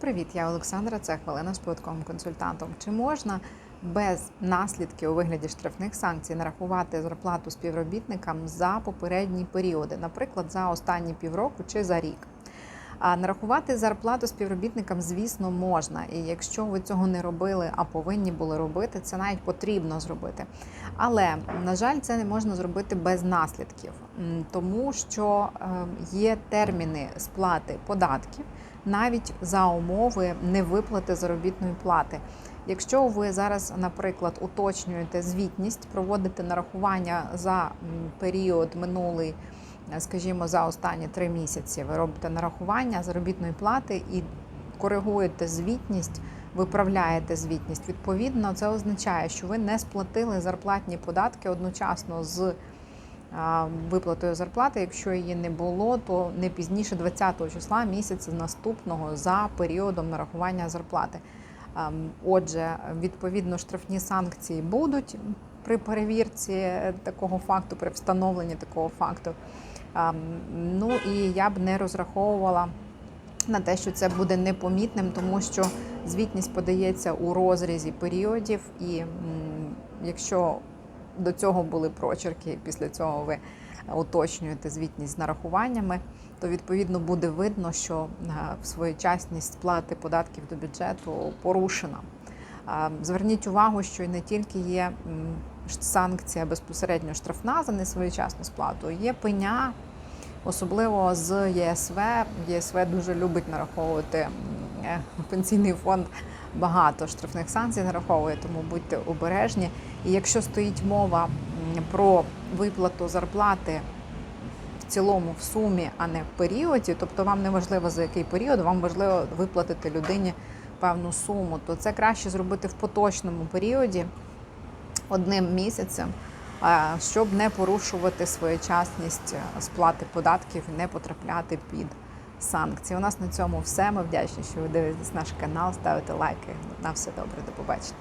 Привіт, я Олександра. Це хвилина з податковим консультантом. Чи можна без наслідків у вигляді штрафних санкцій нарахувати зарплату співробітникам за попередні періоди, наприклад, за останні півроку чи за рік? А нарахувати зарплату співробітникам, звісно, можна. І якщо ви цього не робили, а повинні були робити, це навіть потрібно зробити. Але на жаль, це не можна зробити без наслідків, тому що е, є терміни сплати податків навіть за умови невиплати заробітної плати. Якщо ви зараз, наприклад, уточнюєте звітність, проводите нарахування за період минулий, скажімо, за останні три місяці, ви робите нарахування заробітної плати і коригуєте звітність, виправляєте звітність. Відповідно, це означає, що ви не сплатили зарплатні податки одночасно з виплатою зарплати. Якщо її не було, то не пізніше 20 числа місяця наступного за періодом нарахування зарплати. Отже, відповідно, штрафні санкції будуть при перевірці такого факту, при встановленні такого факту. Ну і я б не розраховувала на те, що це буде непомітним, тому що звітність подається у розрізі періодів, і якщо до цього були прочерки, після цього ви уточнюєте звітність з нарахуваннями, то відповідно буде видно, що е, своєчасність сплати податків до бюджету порушена. Зверніть увагу, що і не тільки є санкція безпосередньо штрафна за несвоєчасну сплату, є пеня, особливо з ЄСВ. ЄСВ дуже любить нараховувати е, пенсійний фонд. Багато штрафних санкцій нараховує, тому будьте обережні. І якщо стоїть мова про виплату зарплати в цілому в сумі, а не в періоді, тобто вам не важливо за який період, вам важливо виплатити людині певну суму, то це краще зробити в поточному періоді одним місяцем, щоб не порушувати своєчасність е, сплати податків не потрапляти під санкції. У нас на цьому все. Ми вдячні, що ви дивитесь наш канал, ставите лайки. На все добре, до побачення.